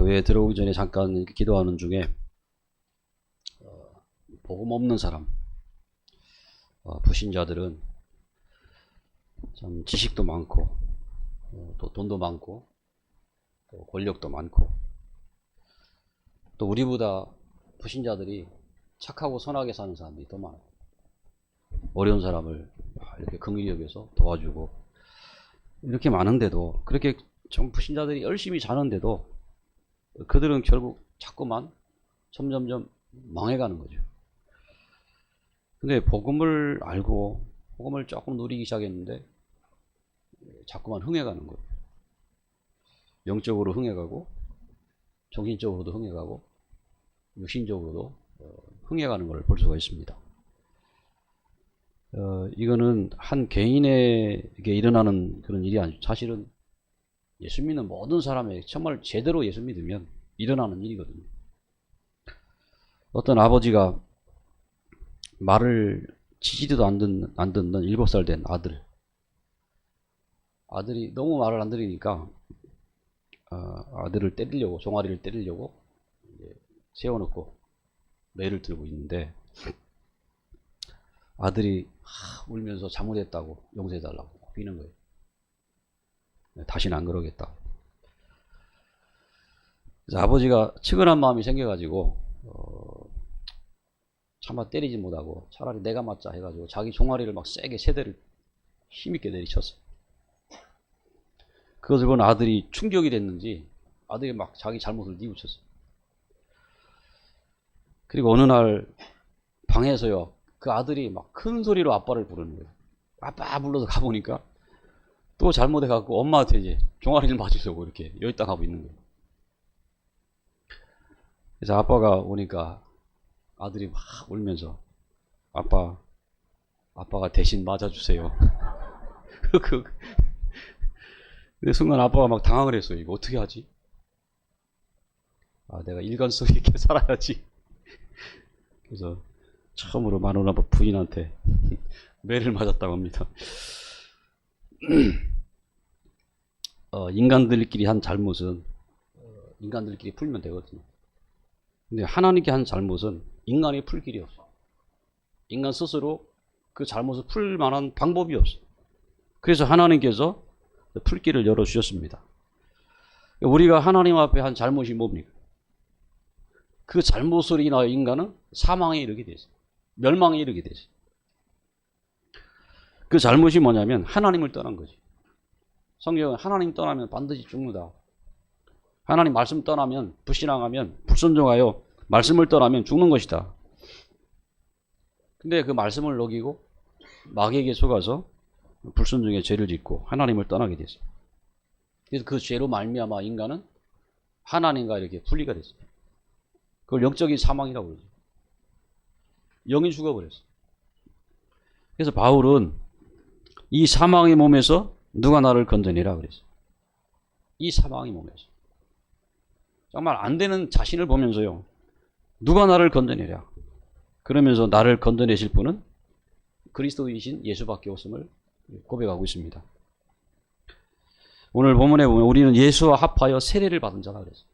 교회에 들어오기 전에 잠깐 기도하는 중에 어, 복음 없는 사람, 어, 불신자들은 참 지식도 많고 어, 또 돈도 많고 또 권력도 많고 또 우리보다 불신자들이 착하고 선하게 사는 사람들이 더 많아요. 어려운 사람을 이렇게 긍휼히 여겨서 도와주고 이렇게 많은데도 그렇게 좀 불신자들이 열심히 사는데도 그들은 결국 자꾸만 점점점 망해가는 거죠. 근데 복음을 알고 복음을 조금 누리기 시작했는데 자꾸만 흥해가는 거예요. 영적으로 흥해가고 정신적으로도 흥해가고 육신적으로도 어, 흥해가는 걸 볼 수가 있습니다. 어, 이거는 한 개인에게 일어나는 그런 일이 아니죠. 사실은 예수 믿는 모든 사람에게 정말 제대로 예수 믿으면 일어나는 일이거든요. 어떤 아버지가 말을 치지도 안 듣는, 안 듣는 7살 된 아들. 아들이 너무 말을 안 들으니까 아, 아들을 때리려고, 종아리를 때리려고 세워놓고 매를 들고 있는데 아들이 하, 울면서 잘못했다고 용서해달라고 비는 거예요. 다시는 안 그러겠다. 아버지가 측은한 마음이 생겨가지고 어, 차마 때리지 못하고 차라리 내가 맞자 해가지고 자기 종아리를 막 세게 세 대를 힘있게 내리쳤어. 그것을 본 아들이 충격이 됐는지 아들이 막 자기 잘못을 뉘우쳤어. 그리고 어느 날 방에서요 그 아들이 막 큰 소리로 아빠를 부르는 거예요. 아빠 불러서 가보니까 또 잘못해갖고 엄마한테 이제 종아리를 맞으려고 이렇게 여기다 가고 있는 거예요. 그래서 아빠가 오니까 아들이 막 울면서 아빠, 아빠가 대신 맞아주세요. 그, 그 순간 아빠가 막 당황을 했어요. 이거 어떻게 하지? 아, 내가 일관성 있게 살아야지. 그래서 처음으로 마누라 부인한테 매를 맞았다고 합니다. 어, 인간들끼리 한 잘못은 어, 인간들끼리 풀면 되거든요. 근데 하나님께 한 잘못은 인간이 풀 길이 없어. 인간 스스로 그 잘못을 풀 만한 방법이 없어. 그래서 하나님께서 풀 길을 열어 주셨습니다. 우리가 하나님 앞에 한 잘못이 뭡니까? 그 잘못으로 인하여 인간은 사망에 이르게 되죠. 멸망에 이르게 되죠. 그 잘못이 뭐냐면 하나님을 떠난 거지. 성경은 하나님 떠나면 반드시 죽는다. 하나님 말씀 떠나면 불신앙하면 불순종하여 말씀을 떠나면 죽는 것이다. 근데 그 말씀을 어기고 마귀에게 속아서 불순종의 죄를 짓고 하나님을 떠나게 됐어요. 그래서 그 죄로 말미암아 인간은 하나님과 이렇게 분리가 됐어요. 그걸 영적인 사망이라고 그러죠. 영이 죽어버렸어요. 그래서 바울은 이 사망의 몸에서 누가 나를 건져내라 그랬어요. 이 사망의 몸에서. 정말 안 되는 자신을 보면서요. 누가 나를 건져내랴. 그러면서 나를 건져내실 분은 그리스도이신 예수밖에 없음을 고백하고 있습니다. 오늘 본문에 보면 우리는 예수와 합하여 세례를 받은 자라 그랬어요.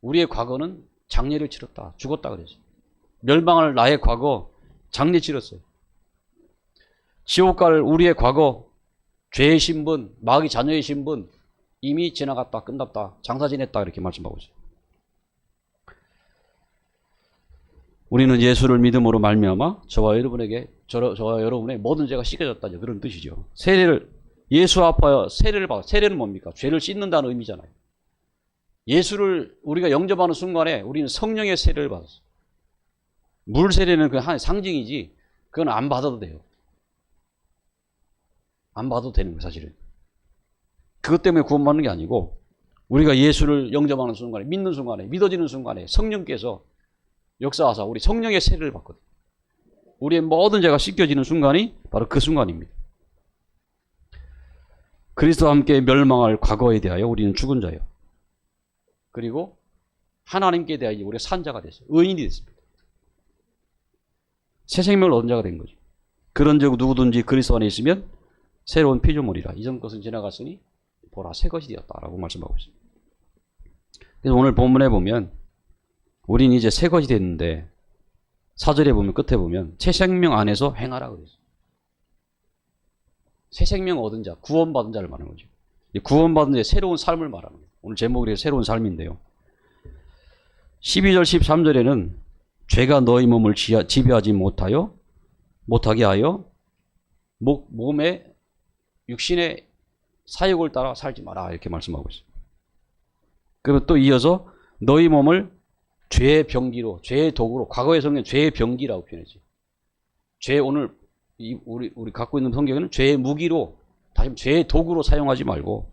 우리의 과거는 장례를 치렀다. 죽었다 그랬어요. 멸망을 나의 과거 장례 치렀어요. 지옥 갈 우리의 과거 죄의 신분, 마귀 자녀의 신분 이미 지나갔다, 끝났다, 장사 지냈다 이렇게 말씀하고 있어요. 우리는 예수를 믿음으로 말미암아 저와 여러분에게 저, 저와 여러분의 모든 죄가 씻겨졌다 그런 뜻이죠. 세례를 예수 앞하여 세례를 받아 세례는 뭡니까? 죄를 씻는다는 의미잖아요. 예수를 우리가 영접하는 순간에 우리는 성령의 세례를 받았어. 물 세례는 그 한 상징이지 그건 안 받아도 돼요. 안 받아도 되는 거예요, 사실은. 그것 때문에 구원받는 게 아니고 우리가 예수를 영접하는 순간에 믿는 순간에 믿어지는 순간에 성령께서 역사하사 우리 성령의 세례를 받거든. 우리의 모든 죄가 씻겨지는 순간이 바로 그 순간입니다. 그리스도와 함께 멸망할 과거에 대하여 우리는 죽은 자예요. 그리고 하나님께 대하여 우리가 산 자가 됐어요. 의인이 됐습니다. 새 생명을 얻은 자가 된 거죠. 그런 적 누구든지 그리스도 안에 있으면 새로운 피조물이라 이전 것은 지나갔으니 보라 새 것이 되었다라고 말씀하고 있습니다. 그래서 오늘 본문에 보면 우리는 이제 새 것이 됐는데 사절에 보면 끝에 보면 새 생명 안에서 행하라 그랬어요. 새 생명 얻은 자, 구원받은 자를 말하는 거죠. 이 구원받은 자의 새로운 삶을 말하는 거예요. 오늘 제목이 새로운 삶인데요. 12절, 13절에는 죄가 너희 몸을 지배하지 못하여 못하게 하여 목, 몸의 육신의 사욕을 따라 살지 마라 이렇게 말씀하고 있어요. 그리고 또 이어서 너희 몸을 죄의 병기로 죄의 도구로 과거의 성경 죄의 병기라고 표현했지. 죄 오늘 이 우리 우리 갖고 있는 성경에는 죄의 무기로 다시 죄의 도구로 사용하지 말고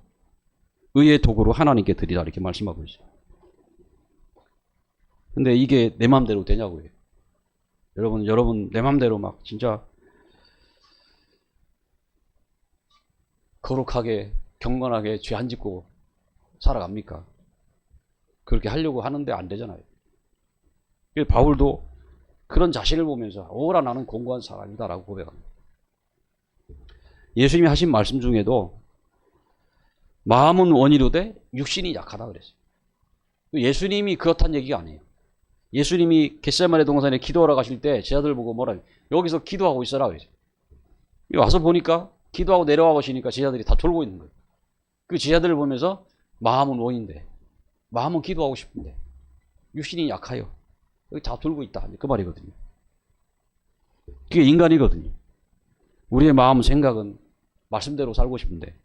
의의 도구로 하나님께 드리라 이렇게 말씀하고 있어요. 근데 이게 내 마음대로 되냐고요. 여러분 여러분 내 마음대로 막 진짜 거룩하게 경건하게 죄 안 짓고 살아갑니까? 그렇게 하려고 하는데 안 되잖아요. 바울도 그런 자신을 보면서 오라 나는 공고한 사람이다라고 고백합니다. 예수님이 하신 말씀 중에도 마음은 원이로되 육신이 약하다 그랬어요. 예수님이 그렇다는 얘기가 아니에요. 예수님이 겟세마네 동산에 기도하러 가실 때 제자들 보고 뭐라? 여기서 기도하고 있어라 그랬어요. 와서 보니까 기도하고 내려와 보시니까 제자들이 다 졸고 있는 거예요. 그 제자들을 보면서 마음은 원인데 마음은 기도하고 싶은데 육신이 약하여 여기 다 돌고 있다 그 말이거든요. 그게 인간이거든요. 우리의 마음 생각은 말씀대로 살고 싶은데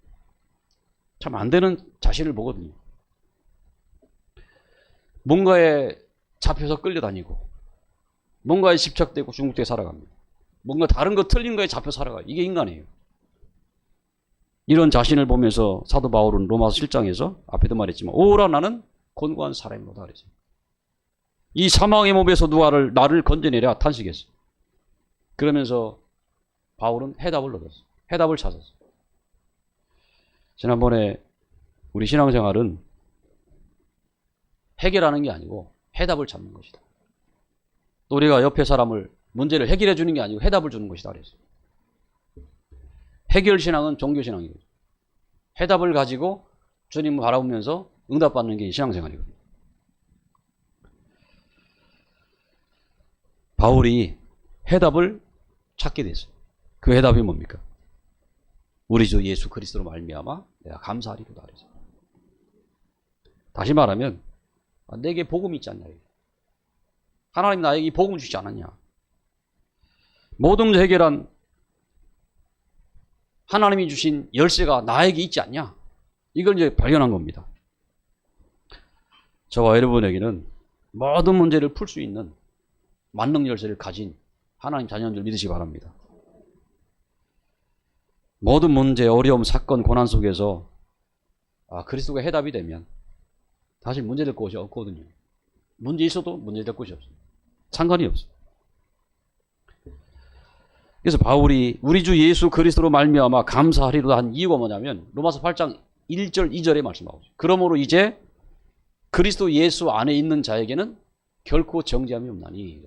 참 안 되는 자신을 보거든요. 뭔가에 잡혀서 끌려다니고 뭔가에 집착되고 중국되게 살아갑니다. 뭔가 다른 거 틀린 거에 잡혀 살아가요. 이게 인간이에요. 이런 자신을 보면서 사도 바울은 로마서 7장에서 앞에도 말했지만 오라 나는 사람이로다 그랬어요. 이 사망의 몸에서 누가를 나를 건져내랴 탄식했어. 그러면서 바울은 해답을 얻었어. 해답을 찾았어. 지난번에 우리 신앙생활은 해결하는 게 아니고 해답을 찾는 것이다. 또 우리가 옆에 사람을 문제를 해결해 주는 게 아니고 해답을 주는 것이다 그랬어요. 해결 신앙은 종교 신앙이거든요. 해답을 가지고 주님을 바라보면서 응답받는 게 신앙생활이거든요. 바울이 해답을 찾게 됐어요. 그 해답이 뭡니까? 우리 주 예수 그리스도로 말미암아 내가 감사하리로다 그래서. 다시 말하면 아, 내게 복음이 있지 않냐. 하나님 나에게 이 복음 주지 않았냐. 모든 해결한 하나님이 주신 열쇠가 나에게 있지 않냐? 이걸 이제 발견한 겁니다. 저와 여러분에게는 모든 문제를 풀 수 있는 만능 열쇠를 가진 하나님 자녀인 줄 믿으시기 바랍니다. 모든 문제, 어려움, 사건, 고난 속에서 아, 그리스도가 해답이 되면 사실 문제될 곳이 없거든요. 문제 있어도 문제될 곳이 없어요. 상관이 없어요. 그래서 바울이 우리 주 예수 그리스도로 말미암아 감사하리로다 한 이유가 뭐냐면 로마서 8장 1절 2절에 말씀하고 있어요. 그러므로 이제 그리스도 예수 안에 있는 자에게는 결코 정죄함이 없나니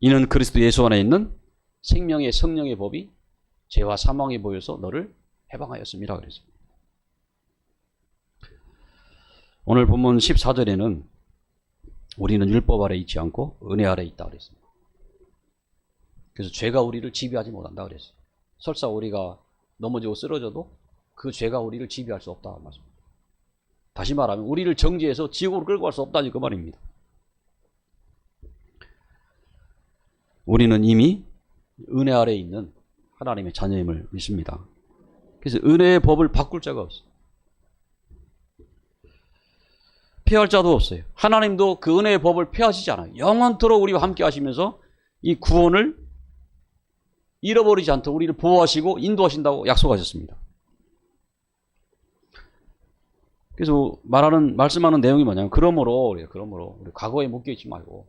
이는 그리스도 예수 안에 있는 생명의 성령의 법이 죄와 사망에 보여서 너를 해방하였습니다. 그래서 오늘 본문 14절에는 우리는 율법 아래 있지 않고 은혜 아래 있다 그랬습니다. 그래서 죄가 우리를 지배하지 못한다 그랬어요. 설사 우리가 넘어지고 쓰러져도 그 죄가 우리를 지배할 수 없다 말씀입니다. 다시 말하면 우리를 정죄해서 지옥으로 끌고 갈 수 없다니 그 말입니다. 우리는 이미 은혜 아래 있는 하나님의 자녀임을 믿습니다. 그래서 은혜의 법을 바꿀 자가 없어요. 폐할 자도 없어요. 하나님도 그 은혜의 법을 폐하시지 않아요. 영원토록 우리와 함께 하시면서 이 구원을 잃어버리지 않도록 우리를 보호하시고 인도하신다고 약속하셨습니다. 그래서 말하는 말씀하는 내용이 뭐냐면 그러므로 그러므로 우리 과거에 묶여 있지 말고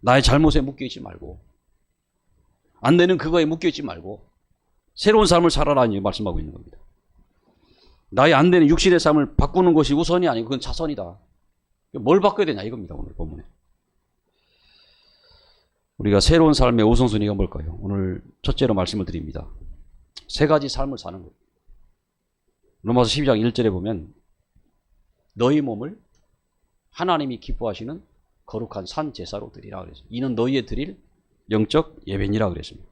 나의 잘못에 묶여 있지 말고 안 되는 그거에 묶여 있지 말고 새로운 삶을 살아라니 말씀하고 있는 겁니다. 나의 안 되는 육신의 삶을 바꾸는 것이 우선이 아니고 그건 차선이다. 뭘 바꿔야 되냐 이겁니다 오늘 본문에. 우리가 새로운 삶의 우선순위가 뭘까요? 오늘 첫째로 말씀을 드립니다. 세 가지 삶을 사는 것. 로마서 12장 1절에 보면 너희 몸을 하나님이 기뻐하시는 거룩한 산 제사로 드리라 그랬어요. 이는 너희의 드릴 영적 예배니라 그랬습니다.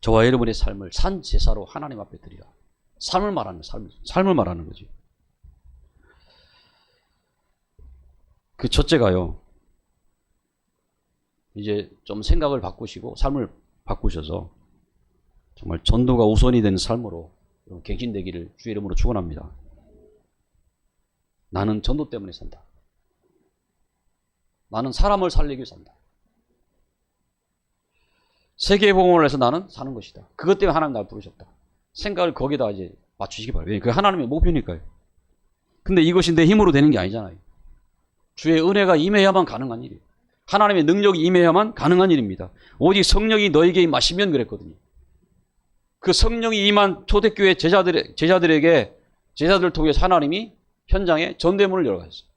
저와 여러분의 삶을 산 제사로 하나님 앞에 드리라. 삶을 말하는 삶, 삶을 말하는 거지. 그 첫째가요. 이제 좀 생각을 바꾸시고 삶을 바꾸셔서 정말 전도가 우선이 되는 삶으로 갱신되기를 주의 이름으로 축원합니다. 나는 전도 때문에 산다. 나는 사람을 살리기 위해 산다. 세계복음을 해서 나는 사는 것이다. 그것 때문에 하나님 날 부르셨다. 생각을 거기다 이제 맞추시기 바랍니다. 그게 하나님의 목표니까요. 근데 이것이 내 힘으로 되는 게 아니잖아요. 주의 은혜가 임해야만 가능한 일이에요. 하나님의 능력이 임해야만 가능한 일입니다. 오직 성령이 너에게 임하시면 그랬거든요. 그 성령이 임한 초대교회 제자들, 제자들에게 제자들을 통해서 하나님이 현장에 전대문을 열어가셨어요.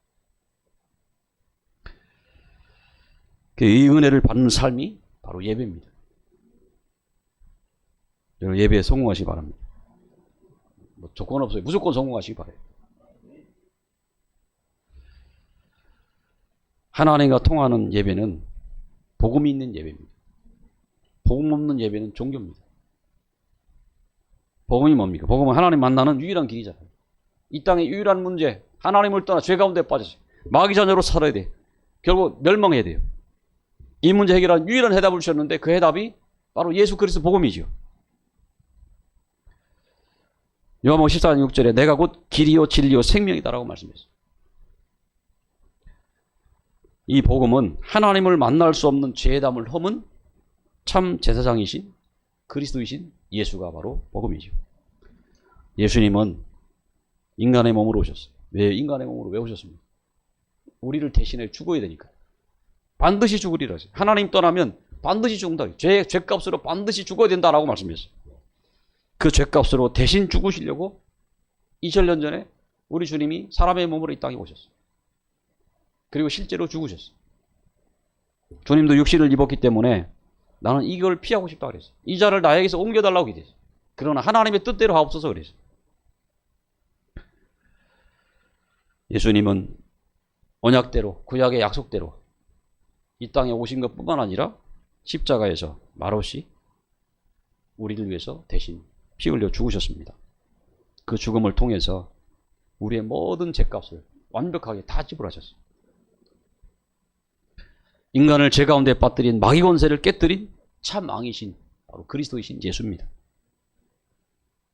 이 은혜를 받는 삶이 바로 예배입니다. 여러분 예배에 성공하시기 바랍니다. 뭐 조건 없어요. 무조건 성공하시기 바래요. 하나님과 통하는 예배는 복음이 있는 예배입니다. 복음 없는 예배는 종교입니다. 복음이 뭡니까? 복음은 하나님 만나는 유일한 길이잖아요. 이 땅의 유일한 문제, 하나님을 떠나 죄 가운데 빠졌어요. 마귀 자녀로 살아야 돼. 결국 멸망해야 돼요. 이 문제 해결한 유일한 해답을 주셨는데 그 해답이 바로 예수 그리스도 복음이죠. 요한복음 14장 6절에 내가 곧 길이요 진리요 생명이다라고 말씀했어요. 이 복음은 하나님을 만날 수 없는 죄담을 허문 참 제사장이신 그리스도이신 예수가 바로 복음이죠. 예수님은 인간의 몸으로 오셨어요. 왜 인간의 몸으로 왜 오셨습니까? 우리를 대신해 죽어야 되니까. 반드시 죽으리라. 하나님 떠나면 반드시 죽는다. 죄, 죄값으로 반드시 죽어야 된다라고 말씀했어요. 그 죄값으로 대신 죽으시려고 2000년 전에 우리 주님이 사람의 몸으로 이 땅에 오셨어요. 그리고 실제로 죽으셨어요. 주님도 육신을 입었기 때문에 나는 이걸 피하고 싶다 그랬어요. 이 자를 나에게서 옮겨달라고 기대했어요. 그러나 하나님의 뜻대로 하옵소서 그랬어요. 예수님은 언약대로 구약의 약속대로 이 땅에 오신 것뿐만 아니라 십자가에서 말없이 우리를 위해서 대신 피 흘려 죽으셨습니다. 그 죽음을 통해서 우리의 모든 죄값을 완벽하게 다 지불하셨어요. 인간을 죄 가운데 빠뜨린 마귀 권세를 깨뜨린 참 왕이신 바로 그리스도이신 예수입니다.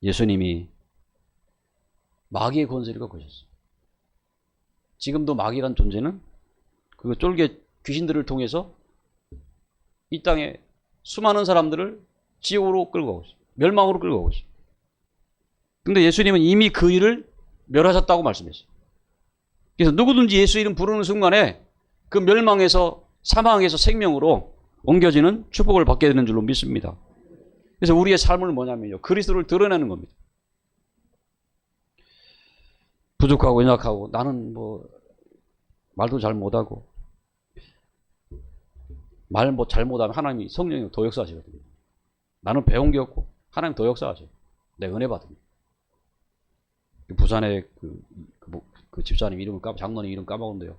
예수님이 마귀의 권세를 갖고 오셨어요. 지금도 마귀란 존재는 그 쫄개 귀신들을 통해서 이 땅에 수많은 사람들을 지옥으로 끌고 가고 있어요. 멸망으로 끌고 가고 있어요. 근데 예수님은 이미 그 일을 멸하셨다고 말씀했어요. 그래서 누구든지 예수 이름 부르는 순간에 그 멸망에서 사망에서 생명으로 옮겨지는 축복을 받게 되는 줄로 믿습니다. 그래서 우리의 삶을 뭐냐면요. 그리스도를 드러내는 겁니다. 부족하고 연약하고 나는 뭐 말도 잘 못하고 말 뭐 잘못하면 하나님이 성령이 더 역사하시거든요. 나는 배운 게 없고 하나님 더 역사하셔. 내 은혜 받으면. 부산에 그, 그, 뭐, 그 집사님 이름을 까 장로님 이름 까먹었는데요.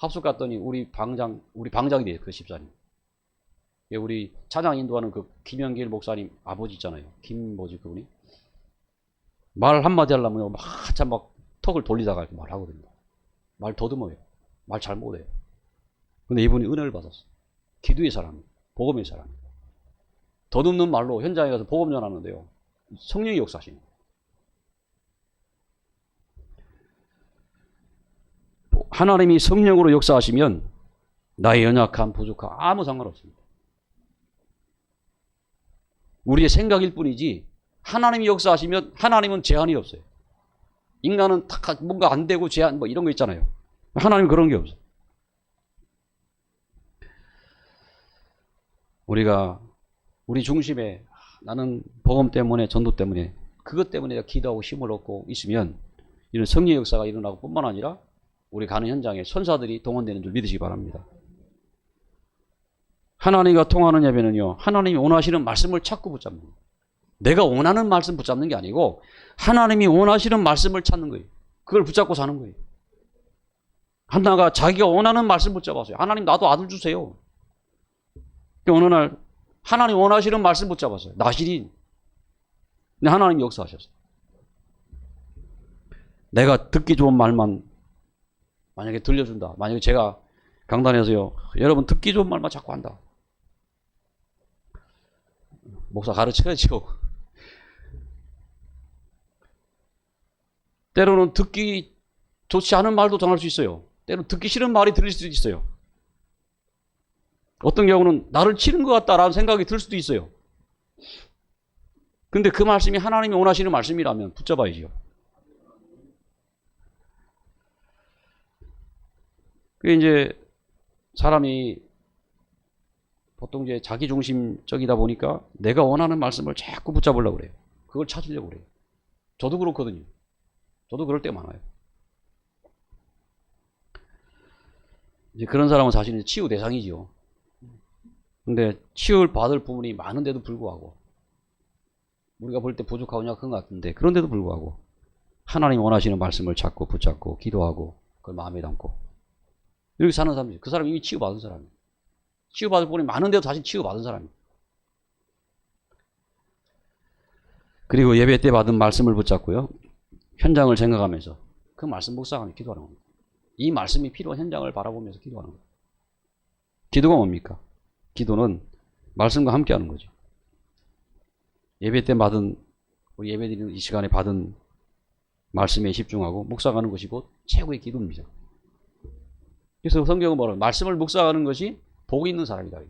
합숙 갔더니 우리 방장 우리 방장이 돼요 그 집사님. 예, 우리 차장 인도하는 그 김영길 목사님 아버지 있잖아요. 김 뭐지 그분이 말 한마디 하려면 막 한참 막 턱을 돌리다가 이렇게 말하거든요. 말 더듬어요. 말 잘 못해요. 근데 이분이 은혜를 받았어. 기도의 사람, 복음의 사람. 더듬는 말로 현장에 가서 복음 전하는데요. 성령이 역사하시는. 하나님이 성령으로 역사하시면 나의 연약함, 부족함 아무 상관없습니다. 우리의 생각일 뿐이지 하나님이 역사하시면 하나님은 제한이 없어요. 인간은 다 뭔가 안 되고 제한 뭐 이런 거 있잖아요. 하나님 그런 게 없어요. 우리가 우리 중심에 나는 복음 때문에 전도 때문에 그것 때문에 기도하고 힘을 얻고 있으면 이런 성령 역사가 일어나고 뿐만 아니라 우리 가는 현장에 선사들이 동원되는 줄 믿으시기 바랍니다. 하나님과 통하는 예배는요. 하나님이 원하시는 말씀을 찾고 붙잡는 내가 원하는 말씀 붙잡는 게 아니고 하나님이 원하시는 말씀을 찾는 거예요. 그걸 붙잡고 사는 거예요. 한나가 자기가 원하는 말씀 붙잡았어요. 하나님 나도 아들 주세요. 어느 날 하나님 원하시는 말씀 붙잡았어요. 나실이. 근데 하나님 역사하셨어요. 내가 듣기 좋은 말만 만약에 들려준다. 만약에 제가 강단에서요. 여러분 듣기 좋은 말만 자꾸 한다. 목사 가르쳐야죠. 때로는 듣기 좋지 않은 말도 전할 수 있어요. 때로는 듣기 싫은 말이 들릴 수도 있어요. 어떤 경우는 나를 치는 것 같다라는 생각이 들 수도 있어요. 근데 그 말씀이 하나님이 원하시는 말씀이라면 붙잡아야지요. 그게 이제 사람이 보통 이제 자기 중심적이다 보니까 내가 원하는 말씀을 자꾸 붙잡으려고 그래요. 그걸 찾으려고 그래요. 저도 그렇거든요. 저도 그럴 때가 많아요. 이제 그런 사람은 사실은 치유 대상이지요. 근데 치유를 받을 부분이 많은데도 불구하고 우리가 볼 때 부족하고 약한 것 같은데 그런데도 불구하고 하나님 원하시는 말씀을 찾고 붙잡고 기도하고 그걸 마음에 담고 이렇게 사는 사람이죠. 그 사람이 이미 치유받은 사람이에요. 치유받을 부분이 많은데도 다시 치유받은 사람이에요. 그리고 예배 때 받은 말씀을 붙잡고요. 현장을 생각하면서 그 말씀 묵상하며 기도하는 겁니다. 이 말씀이 필요한 현장을 바라보면서 기도하는 거예요. 기도가 뭡니까? 기도는 말씀과 함께 하는 거죠. 예배 때 받은 우리 예배 드리는 이 시간에 받은 말씀에 집중하고 묵상하는 것이 곧 최고의 기도입니다. 그래서 성경은 뭐라 말씀을 묵상하는 것이 복 있는 사람이다.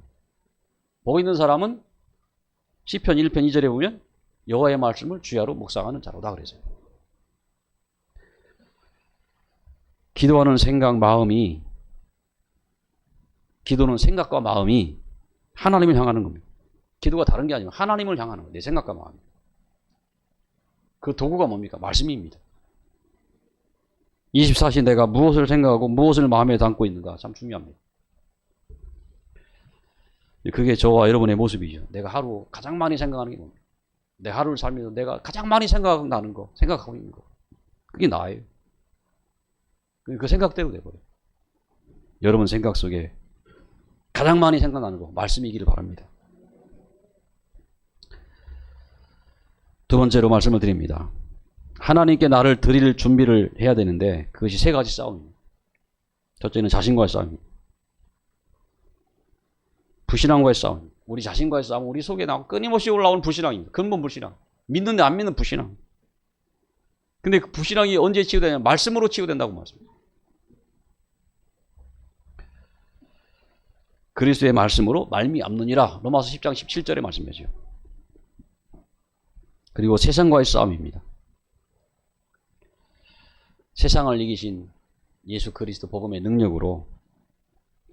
복 있는 사람은 시편 1편 2절에 보면 여호와의 말씀을 주야로 묵상하는 자로다 그래서요. 기도하는 생각, 마음이 기도는 생각과 마음이 하나님을 향하는 겁니다. 기도가 다른 게 아니고 하나님을 향하는 거예요. 내 생각과 마음. 그 도구가 뭡니까? 말씀입니다. 24시 내가 무엇을 생각하고 무엇을 마음에 담고 있는가 참 중요합니다. 그게 저와 여러분의 모습이죠. 내가 하루 가장 많이 생각하는 게 뭡니까? 내 하루를 살면서 내가 가장 많이 생각나는 거, 생각하고 있는 거. 그게 나예요. 그 생각대로 돼버려요. 여러분 생각 속에 가장 많이 생각나는 거, 말씀이기를 바랍니다. 두 번째로 말씀을 드립니다. 하나님께 나를 드릴 준비를 해야 되는데 그것이 세 가지 싸움입니다. 첫째는 자신과의 싸움입니다. 불신앙과의 싸움. 우리 자신과의 싸움, 우리 속에 나오 끊임없이 올라오는 불신앙입니다. 근본 불신앙. 믿는데 안 믿는 불신앙. 근데 그 불신앙이 언제 치유되냐? 말씀으로 치유된다고 말씀합니다. 그리스도의 말씀으로 말미암느니라. 로마서 10장 17절의 말씀이죠. 그리고 세상과의 싸움입니다. 세상을 이기신 예수 그리스도 복음의 능력으로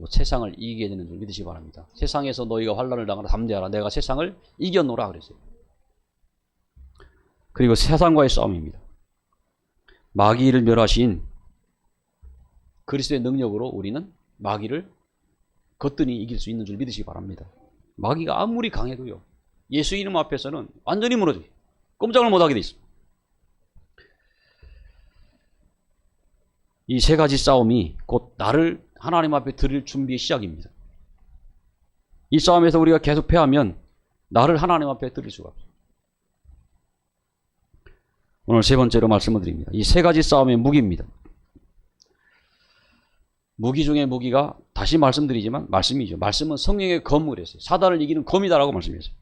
세상을 이기게 되는 줄 믿으시기 바랍니다. 세상에서 너희가 환란을 당하라 담대하라. 내가 세상을 이겨노라 그랬어요. 그리고 세상과의 싸움입니다. 마귀를 멸하신 그리스도의 능력으로 우리는 마귀를 거뜬히 이길 수 있는 줄 믿으시기 바랍니다. 마귀가 아무리 강해도요. 예수 이름 앞에서는 완전히 무너져요. 꼼짝을 못하게 돼 있습니다. 이 세 가지 싸움이 곧 나를 하나님 앞에 드릴 준비의 시작입니다. 이 싸움에서 우리가 계속 패하면 나를 하나님 앞에 드릴 수가 없어요. 오늘 세 번째로 말씀을 드립니다. 이 세 가지 싸움의 무기입니다. 무기 중에 무기가 다시 말씀드리지만 말씀이죠. 말씀은 성령의 검을 했어요. 사단을 이기는 검이다라고 말씀했어요.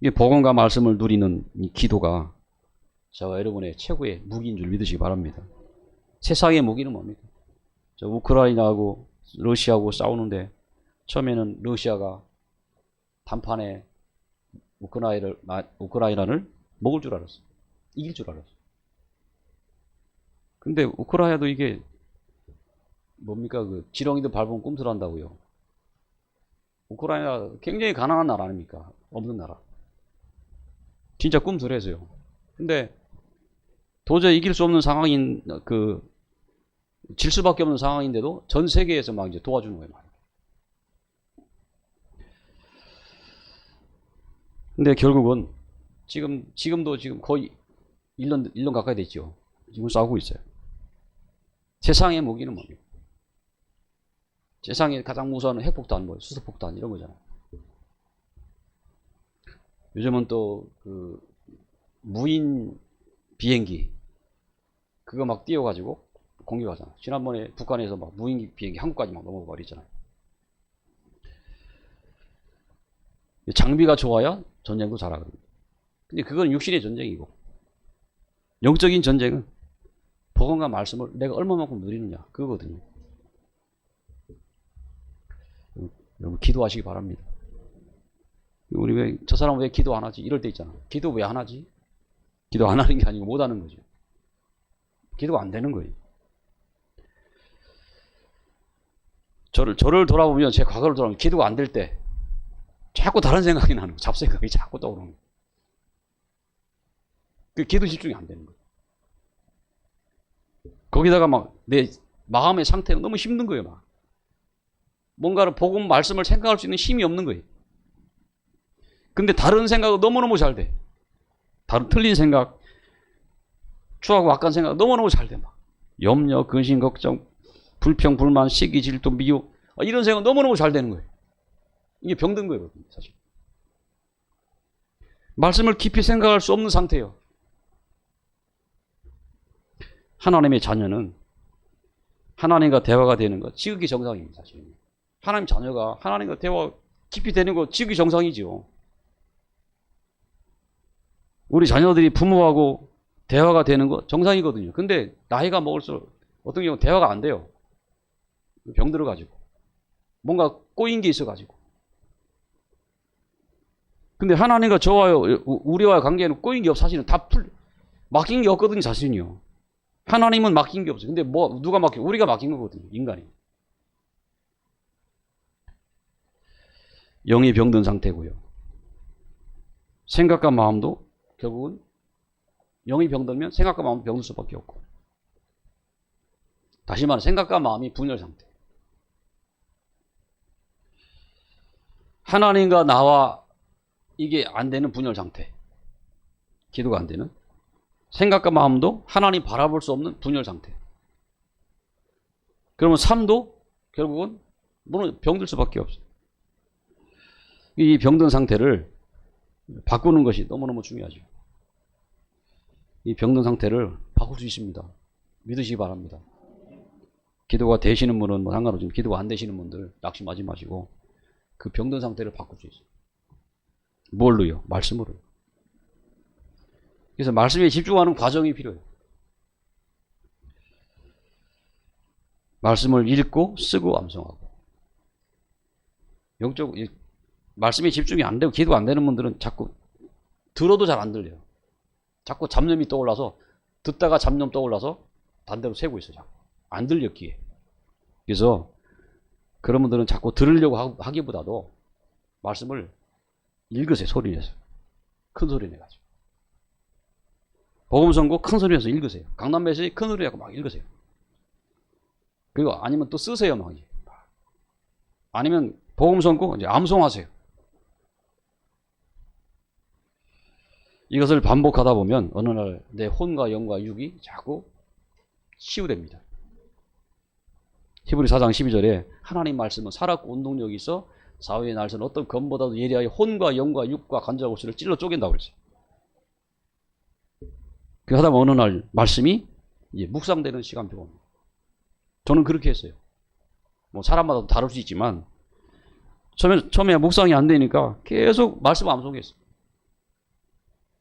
이게 복음과 말씀을 누리는 이 기도가 저와 여러분의 최고의 무기인 줄 믿으시기 바랍니다. 세상의 무기는 뭡니까? 저 우크라이나하고 러시아하고 싸우는데 처음에는 러시아가 단판에 우크라이나를, 우크라이나를 먹을 줄 알았어. 이길 줄 알았어. 근데 우크라이나도 이게 뭡니까 그 지렁이도 밟으면 꿈틀한다고요. 우크라이나 굉장히 가난한 나라 아닙니까? 없는 나라. 진짜 꿈틀해서요. 근데 도저히 이길 수 없는 상황인 그 질 수밖에 없는 상황인데도 전 세계에서 막 이제 도와주는 거예요. 근데 결국은 지금 지금도 지금 거의 1년 1년 가까이 됐죠. 지금 싸우고 있어요. 세상의 무기는 뭡니까? 세상에 가장 무서운 핵폭탄, 뭐 수소폭탄 이런 거잖아요. 요즘은 또 그 무인 비행기 그거 막 띄워가지고 공격하잖아. 지난번에 북한에서 막 무인 비행기 한국까지 막 넘어가 버리잖아요. 장비가 좋아야 전쟁도 잘하거든요. 근데 그건 육신의 전쟁이고 영적인 전쟁은 복음과 말씀을 내가 얼마만큼 누리느냐 그거거든요. 여러분 기도하시기 바랍니다. 우리 왜 저 사람 왜 기도 안 하지? 이럴 때 있잖아. 기도 왜 안 하지? 기도 안 하는 게 아니고 못 하는 거죠. 기도가 안 되는 거예요. 저를 저를 돌아보면 제 과거를 돌아보면 기도가 안 될 때 자꾸 다른 생각이 나는 거, 잡생각이 자꾸 떠오르는 거. 그 기도 집중이 안 되는 거예요. 거기다가 막 내 마음의 상태가 너무 힘든 거예요, 막. 뭔가를 복음 말씀을 생각할 수 있는 힘이 없는 거예요. 근데 다른 생각은 너무너무 잘 돼. 다른 틀린 생각, 추하고 악한 생각 너무너무 잘 돼. 막. 염려, 근심, 걱정, 불평, 불만, 시기, 질투, 미혹 아, 이런 생각 너무너무 잘 되는 거예요. 이게 병든 거예요, 사실. 말씀을 깊이 생각할 수 없는 상태예요. 하나님의 자녀는 하나님과 대화가 되는 것 지극히 정상입니다, 사실. 하나님 자녀가 하나님과 대화 깊이 되는 거 지극히 정상이죠. 우리 자녀들이 부모하고 대화가 되는 거 정상이거든요. 근데 나이가 먹을수록 어떤 경우 대화가 안 돼요. 병 들어 가지고. 뭔가 꼬인 게 있어 가지고. 근데 하나님과 저와 우리와의 관계는 꼬인 게 없어. 사실은 다 풀, 막힌 게 없거든요, 자신이요. 하나님은 막힌 게 없어요. 근데 뭐, 누가 막혀? 우리가 막힌 거거든요, 인간이. 영이 병든 상태고요. 생각과 마음도 결국은 영이 병들면 생각과 마음이 병들 수밖에 없고. 다시 말해 생각과 마음이 분열 상태. 하나님과 나와 이게 안 되는 분열 상태. 기도가 안 되는. 생각과 마음도 하나님 바라볼 수 없는 분열 상태. 그러면 삶도 결국은 물론 병들 수밖에 없어요. 이 병든 상태를 바꾸는 것이 너무너무 중요하죠. 이 병든 상태를 바꿀 수 있습니다. 믿으시기 바랍니다. 기도가 되시는 분은 뭐 상관없지만 기도가 안 되시는 분들 낙심하지 마시고 그 병든 상태를 바꿀 수 있어요. 뭘로요? 말씀으로. 그래서 말씀에 집중하는 과정이 필요해요. 말씀을 읽고 쓰고 암송하고. 영적 말씀에 집중이 안 되고 기도가 안 되는 분들은 자꾸 들어도 잘 안 들려요. 자꾸 잡념이 떠올라서 듣다가 잡념 떠올라서 반대로 세고 있어요. 자꾸. 안 들려 귀에. 그래서 그런 분들은 자꾸 들으려고 하기보다도 말씀을 읽으세요. 소리 내서. 큰 소리 내가지고. 복음 선고 큰 소리 내서 읽으세요. 강남 메시지 큰 소리 내고 막 읽으세요. 그리고 아니면 또 쓰세요. 막. 아니면 복음 선고 이제 암송하세요. 이것을 반복하다 보면 어느 날 내 혼과 영과 육이 자꾸 치유됩니다. 히브리 4장 12절에 하나님 말씀은 살았고 운동력이 있어 사회의 날선 어떤 검보다도 예리하여 혼과 영과 육과 간절하고 수를 찔러 쪼갠다고 그랬어요. 그 하다 보면 어느 날 말씀이 이제 묵상되는 시간표가 옵니다. 저는 그렇게 했어요. 뭐 사람마다 다를 수 있지만 처음에, 처음에 묵상이 안 되니까 계속 말씀 암송했어요.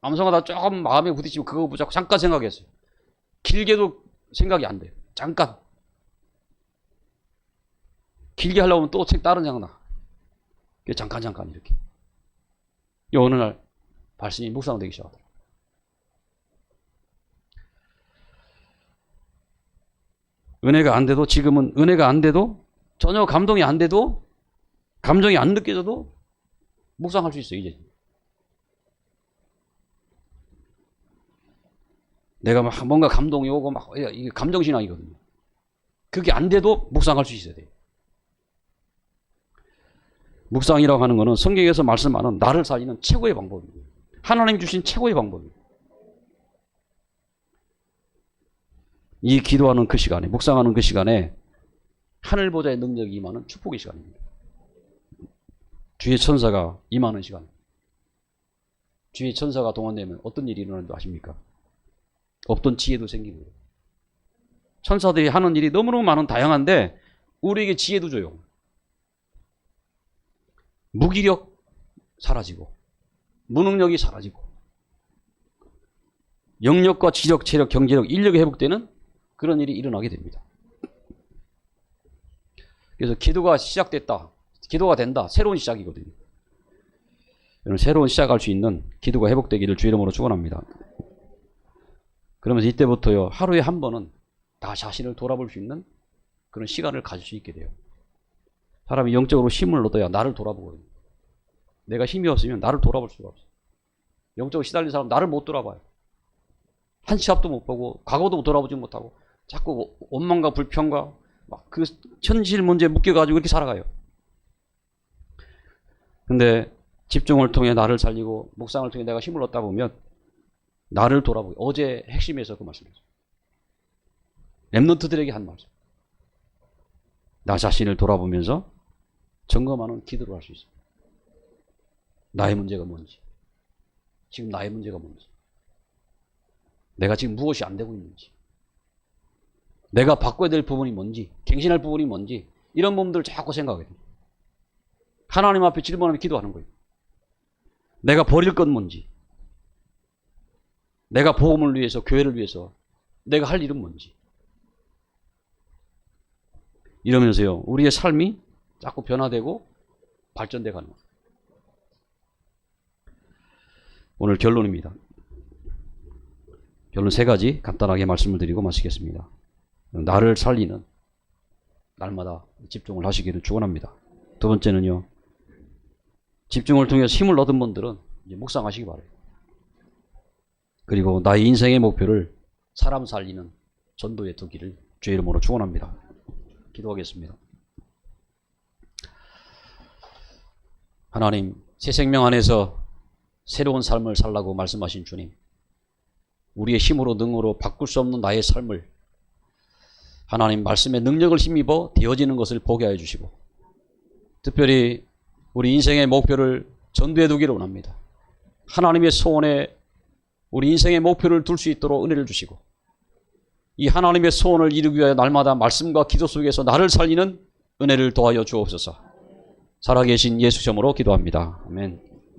암송하다 조금 마음에 부딪히면 그거 붙잡고 잠깐 생각했어요. 길게도 생각이 안 돼요. 잠깐. 길게 하려고 하면 또 책 다른 생각 나. 잠깐 잠깐 이렇게. 어느 날 말씀이 묵상되기 시작하더라고요. 은혜가 안 돼도 지금은 은혜가 안 돼도 전혀 감동이 안 돼도 감정이 안 느껴져도 묵상할 수 있어요 이제. 내가 막 뭔가 감동이 오고 막 이게 감정신앙이거든요. 그게 안 돼도 묵상할 수 있어야 돼요. 묵상이라고 하는 것은 성경에서 말씀하는 나를 살리는 최고의 방법입니다. 하나님 주신 최고의 방법입니다. 이 기도하는 그 시간에, 묵상하는 그 시간에 하늘 보좌의 능력이 임하는 축복의 시간입니다. 주의 천사가 임하는 시간. 주의 천사가 동원되면 어떤 일이 일어나는 줄 아십니까? 없던 지혜도 생기고. 천사들이 하는 일이 너무너무 많은 다양한데 우리에게 지혜도 줘요. 무기력 사라지고 무능력이 사라지고 영력과 지력, 체력, 경제력, 인력이 회복되는 그런 일이 일어나게 됩니다. 그래서 기도가 시작됐다. 기도가 된다. 새로운 시작이거든요. 여러분 새로운 시작할 수 있는 기도가 회복되기를 주 이름으로 축원합니다. 그러면서 이때부터요 하루에 한 번은 나 자신을 돌아볼 수 있는 그런 시간을 가질 수 있게 돼요. 사람이 영적으로 힘을 얻어야 나를 돌아보거든요. 내가 힘이 없으면 나를 돌아볼 수가 없어. 영적으로 시달린 사람 나를 못 돌아봐요. 한치 앞도 못 보고 과거도 돌아보지 못하고 자꾸 원망과 불평과 막 그 현실 문제에 묶여가지고 이렇게 살아가요. 근데 집중을 통해 나를 살리고 묵상을 통해 내가 힘을 얻다 보면 나를 돌아보고 어제 핵심에서 그 말씀이죠. 랩런트들에게 한 말씀. 나 자신을 돌아보면서 점검하는 기도를 할 수 있어요. 나의 문제가 뭔지, 지금 나의 문제가 뭔지, 내가 지금 무엇이 안 되고 있는지, 내가 바꿔야 될 부분이 뭔지, 갱신할 부분이 뭔지, 이런 부분들을 자꾸 생각하게 돼요. 하나님 앞에 질문하며 기도하는 거예요. 내가 버릴 건 뭔지, 내가 복음을 위해서, 교회를 위해서, 내가 할 일은 뭔지. 이러면서요, 우리의 삶이 자꾸 변화되고 발전돼 가는 거예요. 오늘 결론입니다. 결론 세 가지 간단하게 말씀을 드리고 마치겠습니다. 나를 살리는 날마다 집중을 하시기를 축원합니다. 두 번째는요. 집중을 통해서 힘을 얻은 분들은 이제 묵상하시기 바래요. 그리고 나의 인생의 목표를 사람 살리는 전도에 두기를 주의 이름으로 축원합니다. 기도하겠습니다. 하나님, 새 생명 안에서 새로운 삶을 살라고 말씀하신 주님. 우리의 힘으로 능으로 바꿀 수 없는 나의 삶을 하나님 말씀의 능력을 힘입어 되어지는 것을 보게 해 주시고 특별히 우리 인생의 목표를 전도해 두기를 원합니다. 하나님의 소원에 우리 인생의 목표를 둘 수 있도록 은혜를 주시고 이 하나님의 소원을 이루기 위하여 날마다 말씀과 기도 속에서 나를 살리는 은혜를 도하여 주옵소서. 살아계신 예수 점으로 기도합니다. 아멘.